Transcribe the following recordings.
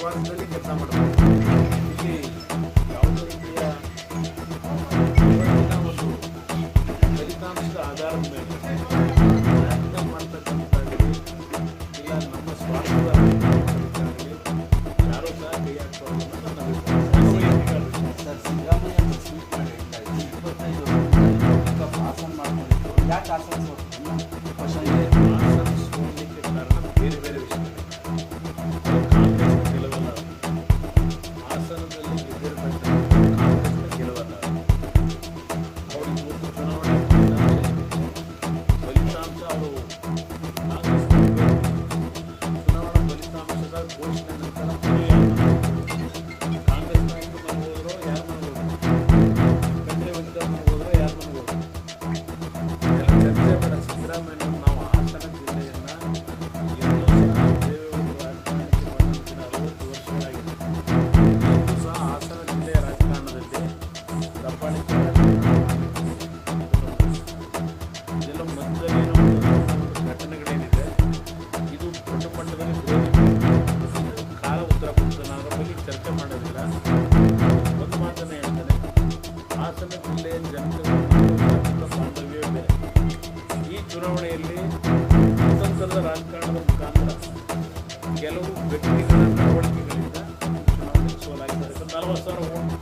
ಮಾಡಬೇಕು ಇಲ್ಲಿ ಯಾವುದೇ ರೀತಿಯ ಇವತ್ತಿನ ಒಂದು ಫಲಿತಾಂಶದ ಆಧಾರದ ಮೇಲೆ ಪ್ರಯತ್ನ ಮಾಡ್ತಕ್ಕಂಥದ್ದಾಗಲಿ ಇಲ್ಲ ನಮ್ಮ ಸ್ವಾರ್ಥದ ಆಗಲಿ ಯಾರೂ ಸಹ ಕೈ ಹಾಕೋದನ್ನು ನನ್ನ ಅಭಿಪ್ರಾಯ. ವೈಯಕ್ತಿಕ ಅಭಿಪ್ರಾಯ. ಸರ್ ಸಿದ್ದರಾಮಯ್ಯ ಪ್ರೆಸ್ ಇದೆಲ್ಲ ಇದು ದೊಡ್ಡ ಕಾಲ ಉತ್ತರ ಕೊಡ್ತದೆ ನಾನು ಅದರ ಚರ್ಚೆ ಮಾಡೋದಿಲ್ಲ ಒಂದು ಮಾತನ್ನು ಹೇಳ್ತೇನೆ ಹಾಸನ ಜಿಲ್ಲೆಯ ಜನತೆ ಬೇರೆ ಈ ಚುನಾವಣೆಯಲ್ಲಿ ಸ್ವತಂತ್ರದ ರಾಜಕಾರಣದ ಮುಖಾಂತರ ಕೆಲವು ವ್ಯಕ್ತಿಗಳ ನಡವಳಿಕೆಗಳಿಂದ ಚುನಾವಣೆ ಸೋಲಾಗಿದ್ದಾರೆ ನಲವತ್ತು ಸಾವಿರ ಓಟ್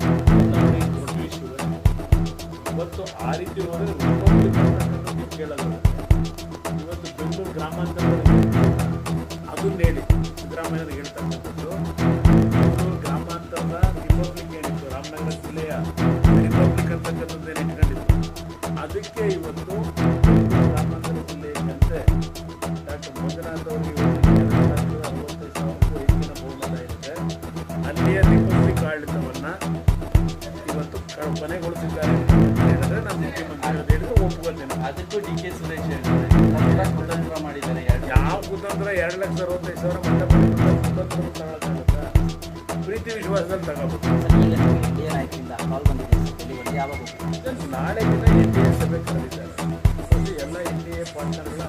ಇವತ್ತು ಆ ರೀತಿ ಹೋದರೆ ಕೇಳಲ್ಲ ಇವತ್ತು ಬೆಂಗಳೂರು ಗ್ರಾಮಾಂತರ ಅದನ್ನ ಹೇಳಿ ಸಿದ್ದರಾಮಯ್ಯರು ಹೇಳ್ತಕ್ಕಂಥದ್ದು ಬೆಂಗಳೂರು ಗ್ರಾಮಾಂತರದ ರಿಪಬ್ಲಿಕ್ ಏನಿತ್ತು? ರಾಮನಗರ ಜಿಲ್ಲೆಯ ರಿಪಬ್ಲಿಕ್ ಅಂತಕ್ಕಂಥದ್ದು ಏನು ಇಟ್ಕೊಂಡಿತ್ತು ಅದಕ್ಕೆ ಇವತ್ತು ಗ್ರಾಮಾಂತರ ಜಿಲ್ಲೆಯ ಜನತೆ ಡಾಕ್ಟರ್ ಮಂಜುನಾಥ್ ಅವರಿಗೆ ಅರವತ್ತೈದು ಅಲ್ಲಿಯ ರಿಪಬ್ಲಿಕ್ ಆಡಳಿತವನ್ನು ಇವತ್ತು ಕೊನೆಗೊಳಿಸಿದ್ದಾರೆ. ಅದಕ್ಕೂ ಡಿ ಕೆ ಸುರೇಶ್ ಹೇಳ್ತಾರೆ. ತಂತ್ರ ಕುತಂತ್ರ ಮಾಡಿದ್ದಾರೆ ಯಾವ ಕುತಂತ್ರ? ಎರಡು ಲಕ್ಷ ಅರವತ್ತೈದು ಸಾವಿರ ಕುತಂತ್ರ ಪ್ರೀತಿ ವಿಶ್ವಾಸದಲ್ಲಿ ತಗೋಬೇಕು ಯಾವಾಗ ನಾಳೆ ದಿನ ಎನ್ ಡಿ ಎ ಸಭೆ ಕರೆದಿದ್ದಾರೆ ಎಲ್ಲ ಎನ್ ಡಿ ಎ ಪಾರ್ಟ್ನರ್ಗಳ